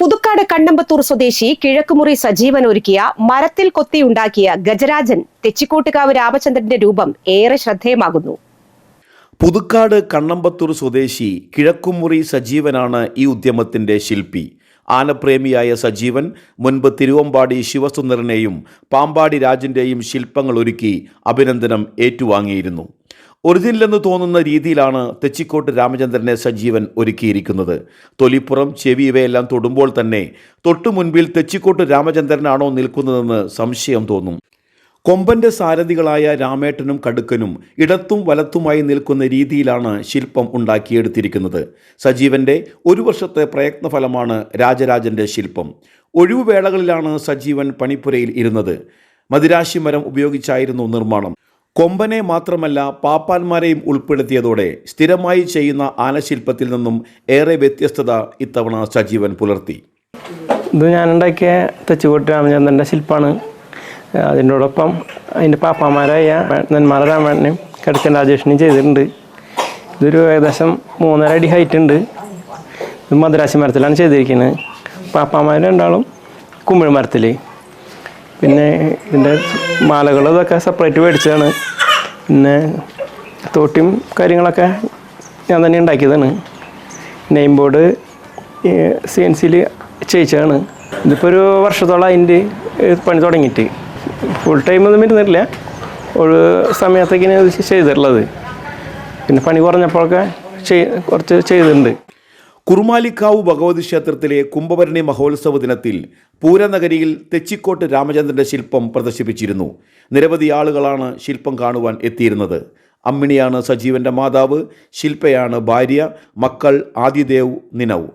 പുതുക്കാട് കണ്ണമ്പത്തൂർ സ്വദേശി കിഴക്കുമുറി സജീവൻ ഒരുക്കിയ മരത്തിൽ കൊത്തിയുണ്ടാക്കിയ ഗജരാജൻ തെച്ചിക്കോട്ടുകാവ് രാമചന്ദ്രന്റെ രൂപം ഏറെ ശ്രദ്ധേയമാകുന്നു. പുതുക്കാട് കണ്ണമ്പത്തൂർ സ്വദേശി കിഴക്കുമുറി സജീവനാണ് ഈ ഉദ്യമത്തിന്റെ ശില്പി. ആനപ്രേമിയായ സജീവൻ മുൻപ് തിരുവമ്പാടി ശിവസുന്ദരനെയും പാമ്പാടി രാജന്റെയും ശില്പങ്ങൾ ഒരുക്കി അഭിനന്ദനം ഏറ്റുവാങ്ങിയിരുന്നു. ഒറിജിനലെന്ന് തോന്നുന്ന രീതിയിലാണ് തെച്ചിക്കോട്ട് രാമചന്ദ്രനെ സജീവൻ ഒരുക്കിയിരിക്കുന്നത്. തൊലിപ്പുറം ചെവി ഇവയെല്ലാം തൊടുമ്പോൾ തന്നെ തൊട്ടു മുൻപിൽ തെച്ചിക്കോട്ട് രാമചന്ദ്രനാണോ നിൽക്കുന്നതെന്ന് സംശയം തോന്നും. കൊമ്പന്റെ സാരഥികളായ രാമേട്ടനും കടുക്കനും ഇടത്തും വലത്തുമായി നിൽക്കുന്ന രീതിയിലാണ് ശില്പം ഉണ്ടാക്കിയെടുത്തിരിക്കുന്നത്. സജീവന്റെ ഒരു വർഷത്തെ പ്രയത്നഫലമാണ് രാജരാജന്റെ ശില്പം. ഒഴിവുവേളകളിലാണ് സജീവൻ പണിപ്പുരയിൽ ഇരുന്നത്. മദിരാശി മരം ഉപയോഗിച്ചായിരുന്നു നിർമ്മാണം. കൊമ്പനെ മാത്രമല്ല പാപ്പാന്മാരെയും ഉൾപ്പെടുത്തിയതോടെ സ്ഥിരമായി ചെയ്യുന്ന ആനശില്പത്തിൽ നിന്നും ഏറെ വ്യത്യസ്തത ഇത്തവണ സജീവൻ പുലർത്തി. ഇത് ഞാനുണ്ടാക്കിയ തെച്ചുകോട്ട് രാമചന്ദ്രന്റെ ശില്പമാണ് അതിനോടൊപ്പം അതിന്റെ പാപ്പാന്മാരായ നെന്മാറ രാമണ്ണനും കിടക്കൻ രാജേഷിനെയും ചെയ്തിട്ടുണ്ട്. ഇതൊരു ഏകദേശം മൂന്നര അടി ഹൈറ്റ് ഉണ്ട്. ഇത് മദ്രാശി മരത്തിലാണ് ചെയ്തിരിക്കുന്നത്. പാപ്പാമാർ രണ്ടാളും കുമ്മിഴ് മരത്തിൽ പിന്നെ ഇതിന്റെ മാലകൾ ഇതൊക്കെ സെപ്പറേറ്റ് മേടിച്ചതാണ്. പിന്നെ തോട്ടിയും കാര്യങ്ങളൊക്കെ ഞാൻ തന്നെ ഉണ്ടാക്കിയതാണ്. നെയിം ബോർഡ് സി എൻ സിയിൽ ചെയ്യിച്ചതാണ്. ഇതിപ്പോൾ ഒരു വർഷത്തോളം അതിന്റെ പണി തുടങ്ങിയിട്ട്. ഫുൾ ടൈം ഒന്നും ഇരുന്നിട്ടില്ല ഒരു സമയത്തേക്കിന് ചെയ്തിട്ടുള്ളത്. പിന്നെ പണി കുറഞ്ഞപ്പോഴൊക്കെ ചെയ് കുറച്ച് ചെയ്തിട്ടുണ്ട്. കുറുമാലിക്കാവ് ഭഗവതി ക്ഷേത്രത്തിലെ കുംഭഭരണി മഹോത്സവ ദിനത്തിൽ പൂരനഗരിയിൽ തെച്ചിക്കോട്ട് രാമചന്ദ്രന്റെ ശില്പം പ്രദർശിപ്പിച്ചിരുന്നു. നിരവധി ആളുകളാണ് ശില്പം കാണുവാൻ എത്തിയിരുന്നത്. അമ്മിണിയാണ് സജീവന്റെ മാതാവ് ശില്പയാണ് ഭാര്യ മക്കൾ ആദിദേവ് നിനവ്.